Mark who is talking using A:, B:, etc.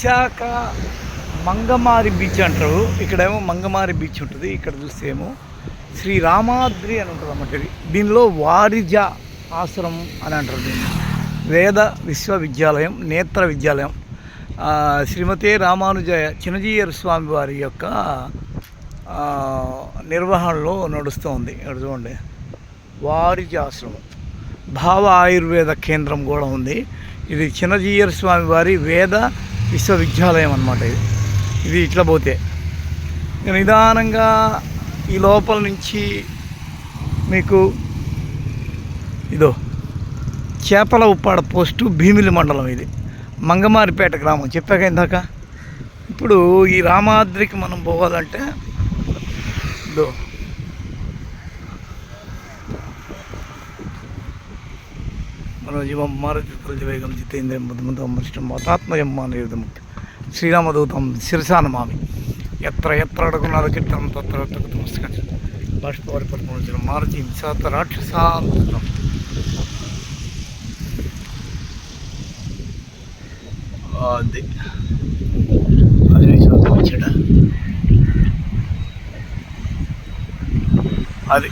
A: Visakha మంగమారి beach అంటారు. ఇక్కడేమో మంగమారి beach ఉంటుంది. ఇక్కడ చూస్తే ఏమో శ్రీ రామాద్రి అని ఉంటుంది అన్నమాట ఇది. దీనిలో వారిజ ఆశ్రమం అని అంటారు దీన్ని. వేద విశ్వవిద్యాలయం నేత్ర విద్యాలయం. శ్రీమతి రామానుజ చినజీయర్ స్వామి వారి యొక్క నిర్వహణలో నడుస్తుంది ఇక్కడ చూడండి. వారిజ ఆశ్రమం. భావ ఆయుర్వేద కేంద్రం కూడా ఉంది. ఇది చిన్నజీయర్ స్వామి వారి వేద విశ్వవిద్యాలయం అనమాట ఇది. ఇది ఇట్లా పోతే. నిదానంగా ఈ లోపల నుంచి మీకు ఇదో చేపల ఉప్పాడ పోస్టు భీమిలి మండలం ఇది. మంగమారిపేట గ్రామం. చెప్పాక ఇందాక? ఇప్పుడు ఈ రామాద్రికి మనం పోవాలంటే ఇదో మనోజీవం మారుతివేగం జితేంద్రం ముదముదం మృష్టం మతాత్మయం మానయుధముక్తి శ్రీరామదూతం శిరసాన మామి ఎత్ర ఎత్ర అడుగున్నారు కీర్తనం తత్ర తమస్కం బాష్పవారి పరిపూర్ణ మారుతి హింసాత రాక్షసాంతం అది